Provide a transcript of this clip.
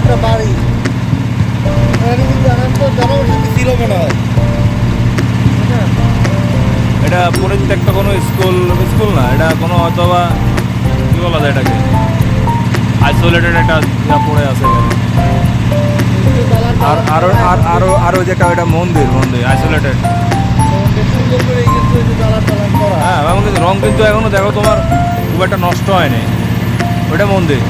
একটা বাড়ি। এখানে কিন্তু তো কোনো স্কুল স্কুল না, এটা কোনো অথবা কী বলা যায় এটাকে? আইসোলেটেড একটা যা পড়ে আছে আর, আরও আর, আরও আরও যেটা ওটা মন্দির মন্দির আইসোলেটেড হ্যাঁ এবং রং কিন্তু এখনও দেখো তোমার খুব একটা নষ্ট হয়নি। ওটা মন্দির।